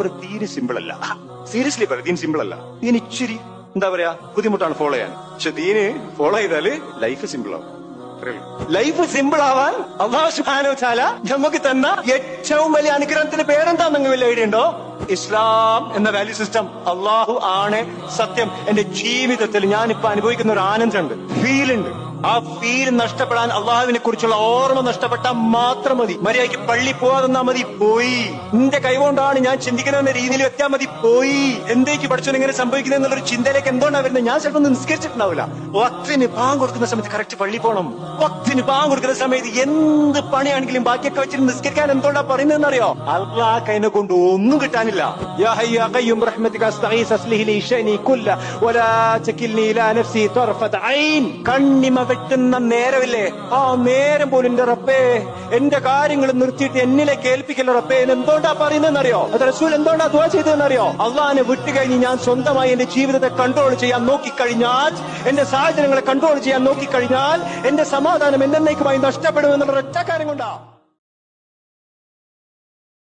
പറയും തീരെ സിമ്പിൾ അല്ല. സീരിയസ്ലി പറയാം ദീൻ സിമ്പിൾ അല്ല. ദീൻ ഇച്ചിരി എന്താ പറയാ ബുദ്ധിമുട്ടാണ് ഫോളോ ചെയ്യാൻ. പക്ഷെ ദീന് ഫോളോ ചെയ്താൽ ലൈഫ് സിമ്പിൾ ആവും. ലൈഫ് സിമ്പിൾ ആവാൻ അവകാശാല നമുക്ക് തന്ന ഏറ്റവും വലിയ അനുഗ്രഹത്തിന്റെ പേരെന്താ നിങ്ങൾ വലിയ ഐഡിയ ഉണ്ടോ? ഇസ്ലാം എന്ന വാല്യൂ സിസ്റ്റം അള്ളാഹു ആണ് സത്യം. എന്റെ ജീവിതത്തിൽ ഞാനിപ്പോ അനുഭവിക്കുന്ന ഒരു ആനന്ദമുണ്ട്. ഫീൽ ഉണ്ട്. ആ ഫീൽ നഷ്ടപ്പെടാൻ അള്ളാഹുവിനെ കുറിച്ചുള്ള ഓർമ്മ നഷ്ടപ്പെട്ടാൽ മാത്രം മതി. മര്യാദയ്ക്ക് പള്ളി പോവാതെന്നാ മതി പോയി. നിന്റെ കൈകൊണ്ടാണ് ഞാൻ ചിന്തിക്കുന്ന രീതിയിൽ എത്തിയാൽ മതി പോയി. എന്തേക്ക് പഠിച്ചു ഇങ്ങനെ സംഭവിക്കുന്നത് എന്നുള്ളൊരു ചിന്തയിലേക്ക് എന്തുകൊണ്ടാണ് വരുന്നത്? ഞാൻ ചിലപ്പോൾ നിസ്കരിച്ചിട്ടുണ്ടാവില്ല. വക്തിന് പാങ് കൊടുക്കുന്ന സമയത്ത് കറക്റ്റ് പള്ളി പോകണം വക്തിന് പാങ് കൊടുക്കുന്ന സമയത്ത് എന്ത് പണിയാണെങ്കിലും ബാക്കിയൊക്കെ വെച്ചിട്ട് നിസ്കരിക്കാൻ എന്തുകൊണ്ടാ പറയുന്നതെന്ന് അറിയോ അള്ളാ കൈനെ കൊണ്ട് ഒന്നും കിട്ടാനില്ല. യാ വെട്ടുന്ന നേരമില്ലേ ആ നേരം പോലും എന്റെ റബ്ബേ. എന്റെ കാര്യങ്ങൾ നിർത്തിയിട്ട് എന്നിലേക്ക് കേൾപ്പിക്കല്ലോ റബ്ബേ? എന്ന് എന്തുകൊണ്ടാ പറയുന്നതെന്ന് അറിയോ അത് റസൂൽ എന്തുകൊണ്ടാ ദുവാ ചെയ്തതെന്നറിയോ? അള്ളാഹിനെ വിട്ടുകഴിഞ്ഞ് ഞാൻ സ്വന്തമായി എന്റെ ജീവിതത്തെ കൺട്രോൾ ചെയ്യാൻ നോക്കിക്കഴിഞ്ഞാൽ എന്റെ സാഹചര്യങ്ങളെ കൺട്രോൾ ചെയ്യാൻ നോക്കിക്കഴിഞ്ഞാൽ എന്റെ സമാധാനം എന്നേക്കുമായി നഷ്ടപ്പെടുമെന്നുള്ള ഒറ്റ കാര്യം കൊണ്ടാ.